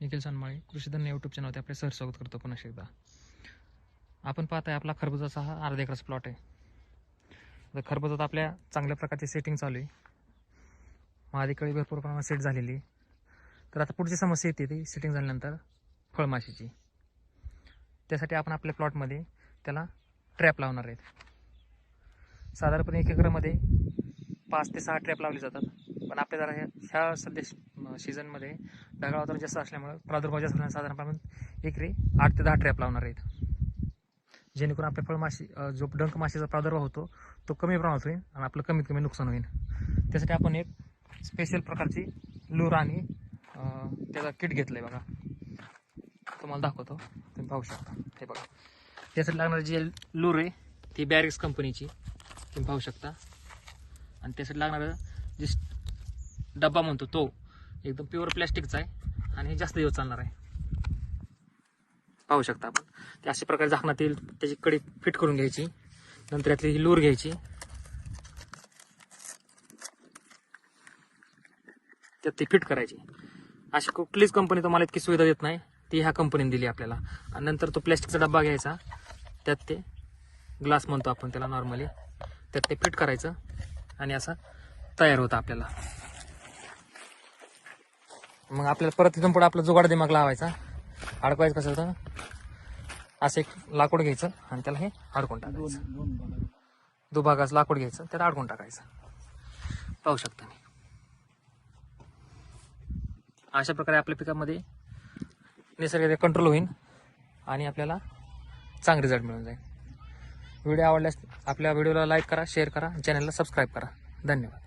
Nikhil सनमाळे कृषीधन्य YouTube चॅनलवरती आपले sir स्वागत करतो पुन्हा एकदा. आपण पाहताय आपला खरबुजाचा हा अर्धा एकराचा प्लॉट आहे. तर खरबुजात आपल्या चांगल्या प्रकारची सेटिंग चालू आहे. महाधिकळी कळी भरपूर प्रमाणात सेट झालेली तर आता पुढची समस्या येते ती सेटिंग झाल्यानंतर फळमाशीची. त्यासाठी आपण आपल्या प्लॉटमध्ये त्याला ट्रॅप लावणार आहेत. साधारणपणे एक एकरामध्ये पाच ते सहा ट्रॅप लावले जातात. पण आपल्या जरा ह्या ह्या सध्या सीझनमध्ये ढगाळ वातावरण जास्त असल्यामुळे प्रादुर्भाव जास्त असल्यामुळे साधारणपणे एकरी आठ ते दहा ट्रॅप लावणार आहेत. जेणेकरून आपल्या फळमाशी जो डंक माशीचा प्रादुर्भाव होतो तो कमी प्रमाणात होईल आणि आपलं कमीत कमी नुकसान होईल. त्यासाठी आपण एक स्पेशल प्रकारची लूर आणि त्याचा किट घेतलं आहे बघा. तुम्हाला दाखवतो. तुम्ही पाहू शकता. हे बघा. त्यासाठी लागणारी जी लूर आहे ती बॅरिक्स कंपनीची तुम्ही पाहू शकता. आणि त्यासाठी लागणारं जे डब्बा म्हणतो तो एकदम प्युअर प्लॅस्टिकचा आहे. आणि हे जास्त दिवस चालणार आहे. पाहू शकता आपण. ते अशा प्रकारे झाकणात येईल. त्याची कडी फिट करून घ्यायची. नंतर यातली ही लूर घ्यायची. त्यात ती फिट करायची. अशी कुठलीच कंपनी तुम्हाला इतकी सुविधा देत नाही. ती ह्या कंपनीने दिली आपल्याला. आणि नंतर तो प्लॅस्टिकचा डब्बा घ्यायचा. त्यात ते ग्लास म्हणतो आपण त्याला नॉर्मली त्यात ते फिट करायचं. आणि असं तयार होतं आपल्याला. मग आपल्याला परत तिथून पुढे आपला जुगाड दिमाग लावायचा. अडकवायचं कसं होतं? असं एक लाकूड घ्यायचं आणि त्याला हे अडकून टाकायचं. दुभागाचं लाकूड घ्यायचं त्याला अडकून टाकायचं. पाहू शकता मी अशा प्रकारे आपल्या पिकामध्ये निसर्ग कंट्रोल होईल आणि आपल्याला चांगले रिझल्ट मिळून जाईल. व्हिडिओ आवडल्यास आपल्या व्हिडिओला लाईक करा शेअर करा चॅनलला सबस्क्राईब करा. धन्यवाद.